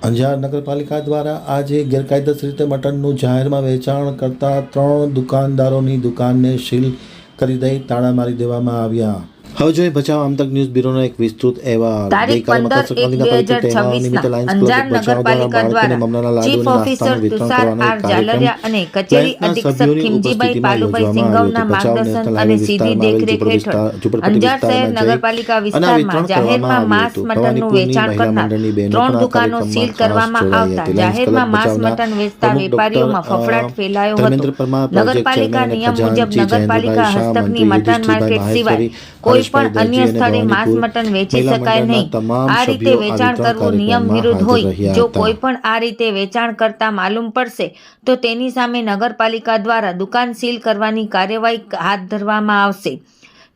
અંજાર નગરપાલિકા દ્વારા આજે ગેરકાયદેસર રીતે મટનનું જાહેરમાં વેચાણ કરતા ત્રણ દુકાનદારોની દુકાનને સીલ કરી દઈ તાળા મારી દેવામાં આવ્યા. હવે જોઈએ બચાવ આમતક ન્યૂઝ બ્યુરોનો એક વિસ્તૃત અહેવાલ ગઈકાલે મકર સંક્રાંતિના પવિત્ર તહેવાર નિમિત્તે લાયન્સ ક્લબ બચાવ દ્વારા બાળકોને મમરાના લાડુ અને નાસ્તાનું વિતરણ કરવાનો એક કાર્યક્રમ અને કચેરી લાયન્સના સભ્યોની ઉપસ્થિતિમાં યોજવામાં આવ્યું હતું. માર્ગદર્શન નેશનલ અને હાઈવે સીધી વિસ્તારમાં આવેલ જુપરપટ્ટી વિસ્તારમાં હતું. નગરપાલિકા અનાજ વિતરણ કરવામાં આવ્યું હતું. કરવામાં આવતા જાહેરમાં માંસ મટન વેચતા વેપારીઓમાં ફફડાટ ફેલાયો હતો નગરપાલિકા નિયમ મુજબ નગરપાલિકા હસ્તકની મટન માર્કેટ સિવાય કોઈ પણ અન્ય સ્થળે માંસ મટન વેચી શકાય નહીં. આ રીતે વેચાણ કરવું નિયમ વિરુદ્ધ હોય. જો કોઈ પણ આ રીતે વેચાણ કરતા માલુમ પડશે તો તેની સામે નગરપાલિકા દ્વારા દુકાન સીલ કરવાની કાર્યવાહી હાથ ધરવામાં આવશે.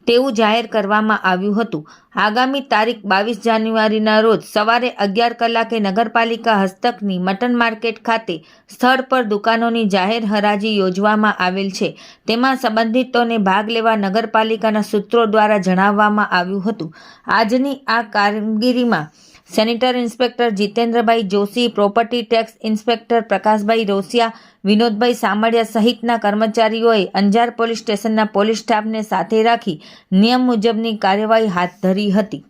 તેવું જાહેર કરવામાં આવ્યું હતું. આગામી તારીખ બાવીસ જાન્યુઆરીના રોજ સવારે અગિયાર કલાકે નગરપાલિકા હસ્તકની મટન માર્કેટ ખાતે સ્થળ પર દુકાનોની જાહેર હરાજી યોજવામાં આવેલ છે. તેમાં સંબંધિતોને ભાગ લેવા નગરપાલિકાના સૂત્રો દ્વારા જણાવવામાં આવ્યું હતું. આજની આ કામગીરીમાં sanitary inspector Jitendrabhai Joshi, property tax inspector Prakashbhai Rosiya, Vinodbhai Samadiya સહિતના કર્મચારીઓએ અંજાર પોલીસ સ્ટેશનના પોલીસ સ્ટાફને સાથે રાખી નિયમ મુજબની કાર્યવાહી હાથ ધરી હતી.